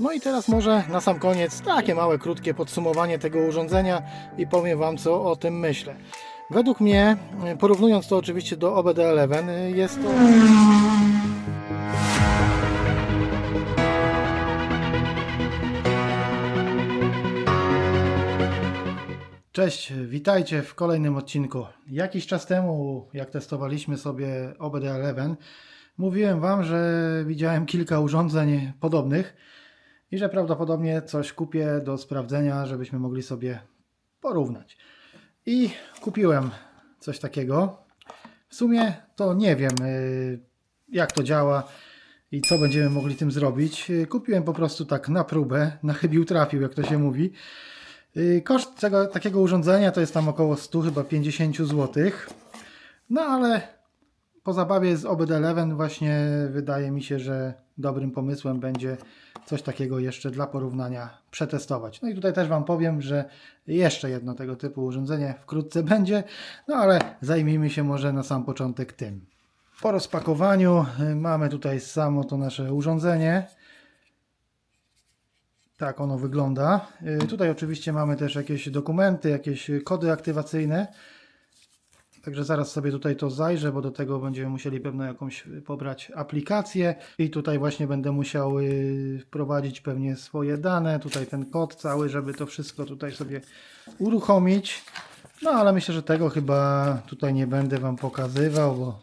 No i teraz może na sam koniec takie małe, krótkie podsumowanie tego urządzenia i powiem Wam co o tym myślę. Według mnie, y, porównując to oczywiście do OBD11, y, jest to Cześć, witajcie w kolejnym odcinku. Jakiś czas temu, jak testowaliśmy sobie OBD11, mówiłem Wam, że widziałem kilka urządzeń podobnych i że prawdopodobnie coś kupię do sprawdzenia, żebyśmy mogli sobie porównać. I kupiłem coś takiego. W sumie to nie wiem, y, jak to działa i co będziemy mogli tym zrobić. Y, Kupiłem po prostu tak na próbę, na chybił trafił, jak to się mówi. Y, Koszt tego, takiego urządzenia to jest tam około 100 chyba 50 zł. No ale po zabawie z OBD11 właśnie wydaje mi się, że dobrym pomysłem będzie coś takiego jeszcze dla porównania przetestować. No i tutaj też Wam powiem, że jeszcze jedno tego typu urządzenie wkrótce będzie, no ale zajmijmy się może na sam początek tym. Po rozpakowaniu y, mamy tutaj samo to nasze urządzenie. Tak ono wygląda. Y, Tutaj oczywiście mamy też jakieś dokumenty, jakieś kody aktywacyjne. Także zaraz sobie tutaj to zajrzę, bo do tego będziemy musieli pewno jakąś pobrać aplikację i tutaj właśnie będę musiał y, wprowadzić pewnie swoje dane, tutaj ten kod cały, żeby to wszystko tutaj sobie uruchomić. No ale myślę, że tego chyba tutaj nie będę Wam pokazywał, bo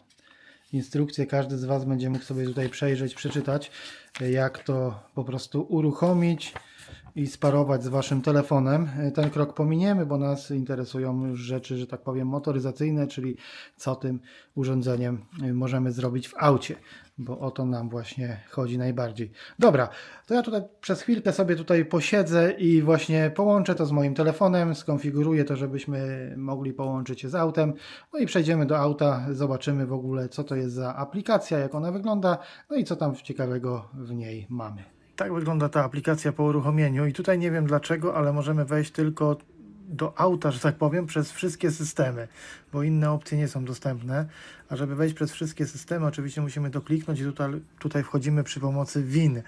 instrukcję każdy z Was będzie mógł sobie tutaj przejrzeć, przeczytać, jak to po prostu uruchomić i sparować z Waszym telefonem. Ten krok pominiemy, bo nas interesują już rzeczy, że tak powiem, motoryzacyjne, czyli co tym urządzeniem możemy zrobić w aucie, bo o to nam właśnie chodzi najbardziej. Dobra, to ja tutaj przez chwilkę sobie tutaj posiedzę i właśnie połączę to z moim telefonem, skonfiguruję to, żebyśmy mogli połączyć się z autem. No i przejdziemy do auta, zobaczymy w ogóle, co to jest za aplikacja, jak ona wygląda, no i co tam ciekawego w niej mamy. Tak wygląda ta aplikacja po uruchomieniu i tutaj nie wiem dlaczego, ale możemy wejść tylko do auta, że tak powiem, przez wszystkie systemy, bo inne opcje nie są dostępne. A żeby wejść przez wszystkie systemy, oczywiście musimy dokliknąć i tutaj, tutaj wchodzimy przy pomocy WIN.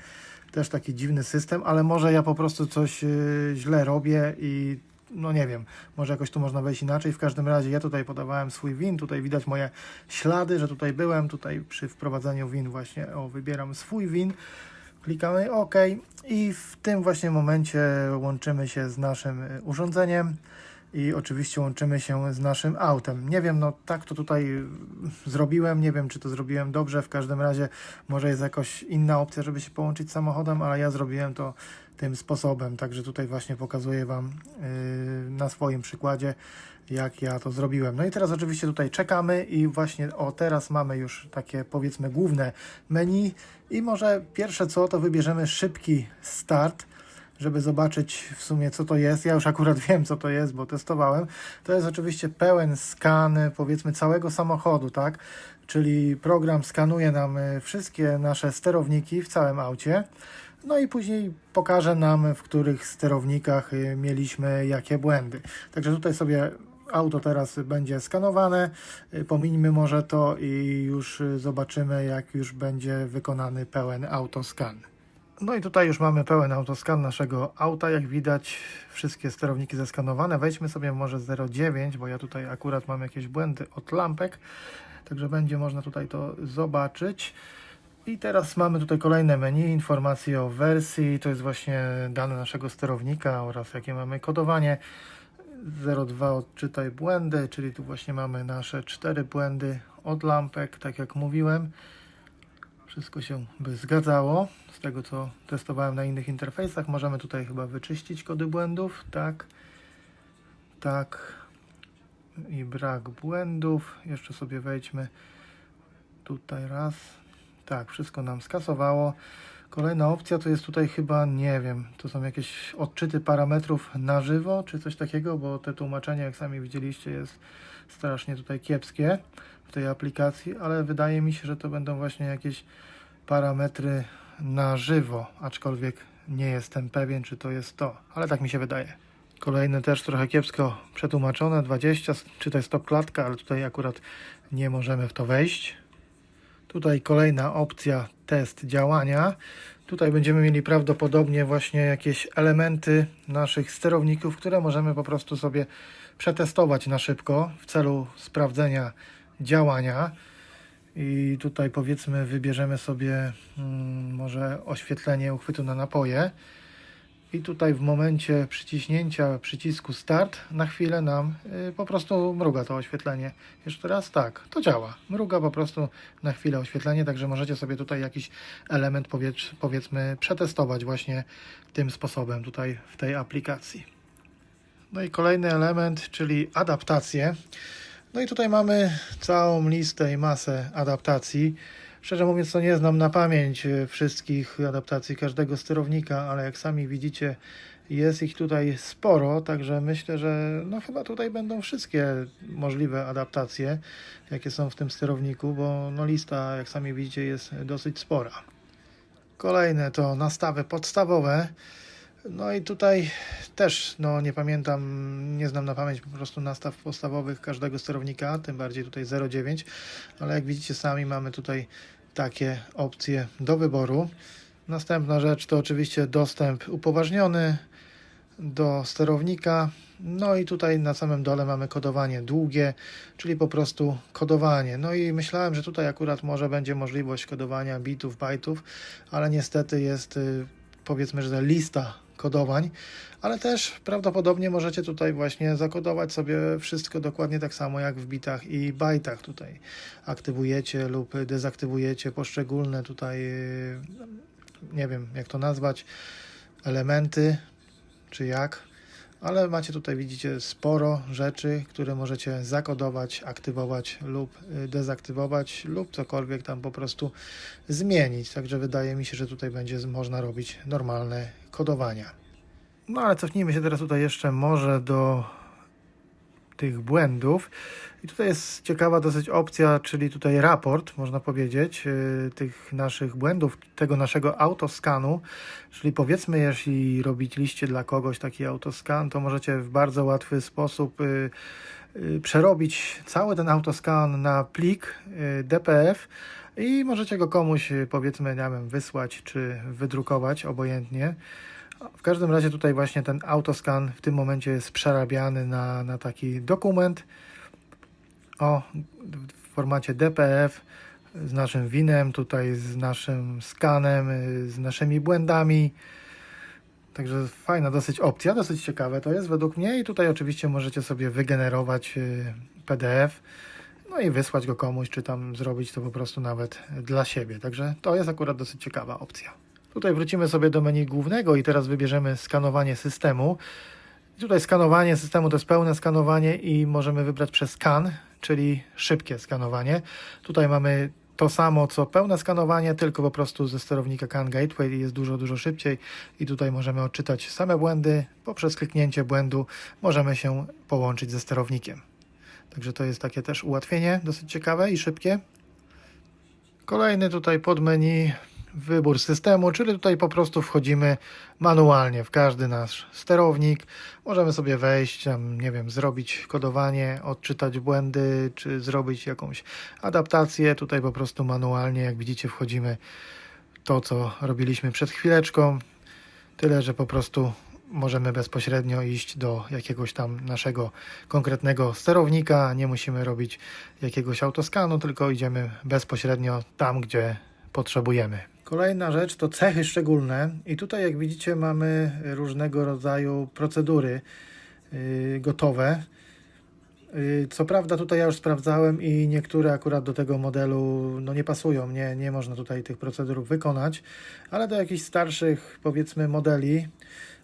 Też taki dziwny system, ale może ja po prostu coś yy, źle robię i no nie wiem, może jakoś tu można wejść inaczej. W każdym razie ja tutaj podawałem swój WIN, tutaj widać moje ślady, że tutaj byłem, tutaj przy wprowadzaniu WIN właśnie, o, wybieram swój WIN. Klikamy OK i w tym właśnie momencie łączymy się z naszym y, urządzeniem i oczywiście łączymy się z naszym autem. Nie wiem, no tak to tutaj y, zrobiłem, nie wiem czy to zrobiłem dobrze, w każdym razie może jest jakaś inna opcja, żeby się połączyć z samochodem, ale ja zrobiłem to tym sposobem, także tutaj właśnie pokazuję Wam yy, na swoim przykładzie, jak ja to zrobiłem. No i teraz oczywiście tutaj czekamy i właśnie o teraz mamy już takie powiedzmy główne menu i może pierwsze co to wybierzemy szybki start żeby zobaczyć w sumie co to jest. Ja już akurat wiem co to jest, bo testowałem. To jest oczywiście pełen skan powiedzmy całego samochodu, tak? Czyli program skanuje nam y, wszystkie nasze sterowniki w całym aucie. No i później pokaże nam, w których sterownikach y, mieliśmy jakie błędy. Także tutaj sobie auto teraz będzie skanowane. Pomińmy może to i już zobaczymy, jak już będzie wykonany pełen autoskan. No i tutaj już mamy pełen autoskan naszego auta. Jak widać, wszystkie sterowniki zeskanowane. Wejdźmy sobie może 0,9, bo ja tutaj akurat mam jakieś błędy od lampek. Także będzie można tutaj to zobaczyć. I teraz mamy tutaj kolejne menu, informacje o wersji, to jest właśnie dane naszego sterownika oraz jakie mamy kodowanie. 02 odczytaj błędy, czyli tu właśnie mamy nasze cztery błędy od lampek, tak jak mówiłem. Wszystko się by zgadzało z tego, co testowałem na innych interfejsach. Możemy tutaj chyba wyczyścić kody błędów, tak, tak i brak błędów. Jeszcze sobie wejdźmy tutaj raz, tak, wszystko nam skasowało. Kolejna opcja to jest tutaj chyba, nie wiem, to są jakieś odczyty parametrów na żywo, czy coś takiego, bo te tłumaczenie, jak sami widzieliście, jest strasznie tutaj kiepskie w tej aplikacji, ale wydaje mi się, że to będą właśnie jakieś parametry na żywo, aczkolwiek nie jestem pewien, czy to jest to, ale tak mi się wydaje. Kolejne też trochę kiepsko przetłumaczone, 20, czy to jest top klatka, ale tutaj akurat nie możemy w to wejść Tutaj kolejna opcja test działania. Tutaj będziemy mieli prawdopodobnie właśnie jakieś elementy naszych sterowników, które możemy po prostu sobie przetestować na szybko w celu sprawdzenia działania. I tutaj powiedzmy wybierzemy sobie mm, może oświetlenie uchwytu na napoje. I tutaj w momencie przyciśnięcia przycisku start na chwilę nam y, po prostu mruga to oświetlenie. Jeszcze raz tak, to działa. Mruga po prostu na chwilę oświetlenie, także możecie sobie tutaj jakiś element powiedz, powiedzmy przetestować właśnie tym sposobem tutaj w tej aplikacji. No i kolejny element, czyli adaptacje. No i tutaj mamy całą listę i masę adaptacji. Szczerze mówiąc, to nie znam na pamięć e, wszystkich adaptacji każdego sterownika, ale jak sami widzicie, jest ich tutaj sporo, także myślę, że no chyba tutaj będą wszystkie możliwe adaptacje, jakie są w tym sterowniku, bo no lista, jak sami widzicie, jest dosyć spora. Kolejne to nastawy podstawowe. No i tutaj też, no nie pamiętam, nie znam na pamięć po prostu nastaw podstawowych każdego sterownika, tym bardziej tutaj 0.9, ale jak widzicie sami mamy tutaj takie opcje do wyboru. Następna rzecz to oczywiście dostęp upoważniony do sterownika. No i tutaj na samym dole mamy kodowanie długie, czyli po prostu kodowanie. No i myślałem, że tutaj akurat może będzie możliwość kodowania bitów, bajtów, ale niestety jest y, powiedzmy, że lista kodowań, ale też prawdopodobnie możecie tutaj właśnie zakodować sobie wszystko dokładnie tak samo jak w bitach i bajtach. Tutaj aktywujecie lub dezaktywujecie poszczególne tutaj, y, nie wiem jak to nazwać, elementy czy jak. Ale macie tutaj, widzicie, sporo rzeczy, które możecie zakodować, aktywować lub y, dezaktywować, lub cokolwiek tam po prostu zmienić. Także wydaje mi się, że tutaj będzie można robić normalne kodowania. No ale cofnijmy się teraz tutaj jeszcze może do tych błędów. I tutaj jest ciekawa dosyć opcja, czyli tutaj raport, można powiedzieć, yy, tych naszych błędów, tego naszego autoskanu. Czyli powiedzmy, jeśli robiliście dla kogoś taki autoskan, to możecie w bardzo łatwy sposób yy, yy, przerobić cały ten autoskan na plik DPF i możecie go komuś, powiedzmy, nie wiem, wysłać czy wydrukować, obojętnie. W każdym razie tutaj właśnie ten autoskan w tym momencie jest przerabiany na, na taki dokument o w formacie DPF z naszym winem, tutaj z naszym skanem, z naszymi błędami. Także fajna dosyć opcja, dosyć ciekawe to jest według mnie i tutaj oczywiście możecie sobie wygenerować y, PDF no i wysłać go komuś, czy tam zrobić to po prostu nawet dla siebie. Także to jest akurat dosyć ciekawa opcja. Tutaj wrócimy sobie do menu głównego i teraz wybierzemy skanowanie systemu. Tutaj skanowanie systemu to jest pełne skanowanie i możemy wybrać przez scan, czyli szybkie skanowanie. Tutaj mamy to samo co pełne skanowanie, tylko po prostu ze sterownika CAN Gateway jest dużo, dużo szybciej i tutaj możemy odczytać same błędy. Poprzez kliknięcie błędu możemy się połączyć ze sterownikiem. Także to jest takie też ułatwienie, dosyć ciekawe i szybkie. Kolejny tutaj podmenu wybór systemu, czyli tutaj po prostu wchodzimy manualnie w każdy nasz sterownik. Możemy sobie wejść, tam, nie wiem, zrobić kodowanie, odczytać błędy, czy zrobić jakąś adaptację. Tutaj po prostu manualnie, jak widzicie, wchodzimy to, co robiliśmy przed chwileczką. Tyle, że po prostu możemy bezpośrednio iść do jakiegoś tam naszego konkretnego sterownika. Nie musimy robić jakiegoś autoskanu, tylko idziemy bezpośrednio tam, gdzie potrzebujemy. Kolejna rzecz to cechy szczególne i tutaj jak widzicie mamy różnego rodzaju procedury yy, gotowe. Yy, Co prawda tutaj ja już sprawdzałem i niektóre akurat do tego modelu no nie pasują, nie, nie można tutaj tych procedur wykonać, ale do jakichś starszych powiedzmy modeli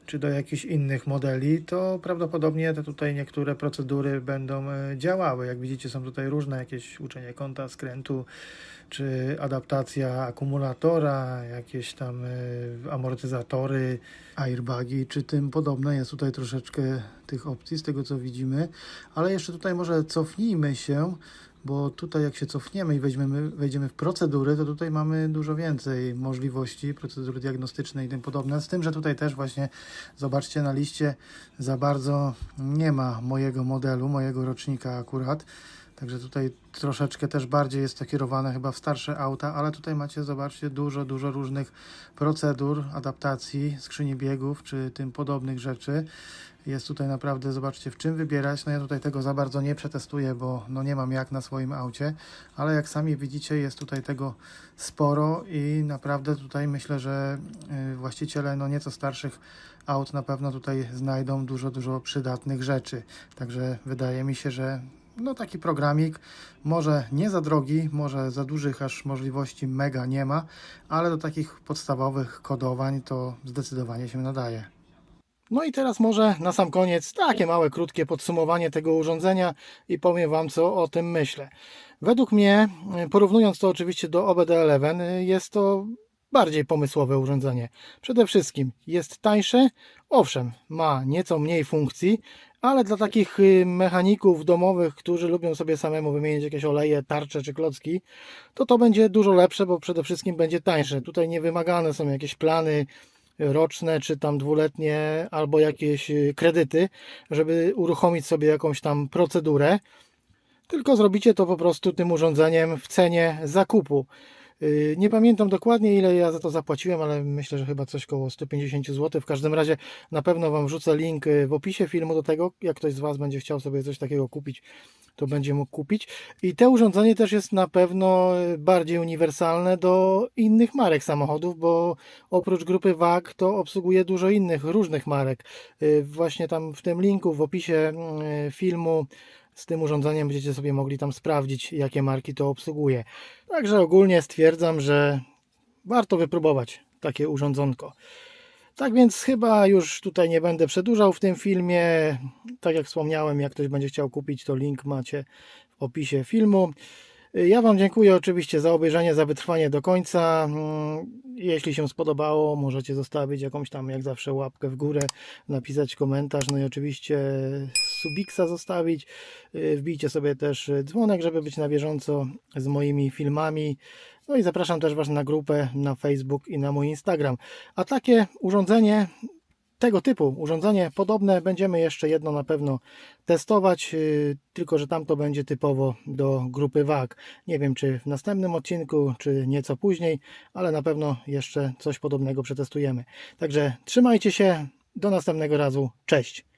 czy do jakichś innych modeli, to prawdopodobnie te tutaj niektóre procedury będą e, działały. Jak widzicie, są tutaj różne jakieś uczenie kąta, skrętu, czy adaptacja akumulatora, jakieś tam e, amortyzatory, airbagi, czy tym podobne. Jest tutaj troszeczkę tych opcji z tego co widzimy, ale jeszcze tutaj może cofnijmy się, bo tutaj jak się cofniemy i weźmiemy, wejdziemy w procedury, to tutaj mamy dużo więcej możliwości, procedury diagnostyczne i tym podobne. Z tym, że tutaj też właśnie zobaczcie na liście za bardzo nie ma mojego modelu, mojego rocznika akurat. Także tutaj troszeczkę też bardziej jest to kierowane chyba w starsze auta, ale tutaj macie, zobaczcie, dużo, dużo różnych procedur, adaptacji, skrzyni biegów czy tym podobnych rzeczy. Jest tutaj naprawdę, zobaczcie, w czym wybierać. No ja tutaj tego za bardzo nie przetestuję, bo no nie mam jak na swoim aucie, ale jak sami widzicie, jest tutaj tego sporo i naprawdę tutaj myślę, że y, właściciele no nieco starszych aut na pewno tutaj znajdą dużo, dużo przydatnych rzeczy. Także wydaje mi się, że no taki programik, może nie za drogi, może za dużych aż możliwości mega nie ma, ale do takich podstawowych kodowań to zdecydowanie się nadaje. No i teraz może na sam koniec takie małe, krótkie podsumowanie tego urządzenia i powiem Wam, co o tym myślę. Według mnie, y, porównując to oczywiście do OBD11, y, jest to bardziej pomysłowe urządzenie. Przede wszystkim jest tańsze, owszem, ma nieco mniej funkcji, ale dla takich y, mechaników domowych, którzy lubią sobie samemu wymienić jakieś oleje, tarcze czy klocki, to to będzie dużo lepsze, bo przede wszystkim będzie tańsze. Tutaj nie wymagane są jakieś plany roczne, czy tam dwuletnie, albo jakieś y, kredyty, żeby uruchomić sobie jakąś tam procedurę. Tylko zrobicie to po prostu tym urządzeniem w cenie zakupu. Yy, Nie pamiętam dokładnie ile ja za to zapłaciłem, ale myślę, że chyba coś koło 150 zł. W każdym razie na pewno Wam wrzucę link yy, w opisie filmu do tego. Jak ktoś z Was będzie chciał sobie coś takiego kupić, to będzie mógł kupić. I to urządzenie też jest na pewno yy, bardziej uniwersalne do innych marek samochodów, bo oprócz grupy WAG to obsługuje dużo innych różnych marek. Właśnie tam w tym linku w opisie yy, filmu z tym urządzeniem będziecie sobie mogli tam sprawdzić, jakie marki to obsługuje. Także ogólnie stwierdzam, że warto wypróbować takie urządzonko. Tak więc chyba już tutaj nie będę przedłużał w tym filmie. Tak jak wspomniałem, jak ktoś będzie chciał kupić, to link macie w opisie filmu. Ja Wam dziękuję oczywiście za obejrzenie, za wytrwanie do końca. Mm, Jeśli się spodobało, możecie zostawić jakąś tam, jak zawsze, łapkę w górę, napisać komentarz, no i oczywiście subiksa zostawić. Y, Wbijcie sobie też dzwonek, żeby być na bieżąco z moimi filmami. No i zapraszam też Was na grupę na Facebook i na mój Instagram. A takie urządzenie tego typu urządzenie podobne będziemy jeszcze jedno na pewno testować, yy, tylko że tamto będzie typowo do grupy WAG. Nie wiem czy w następnym odcinku, czy nieco później, ale na pewno jeszcze coś podobnego przetestujemy. Także trzymajcie się, do następnego razu, cześć!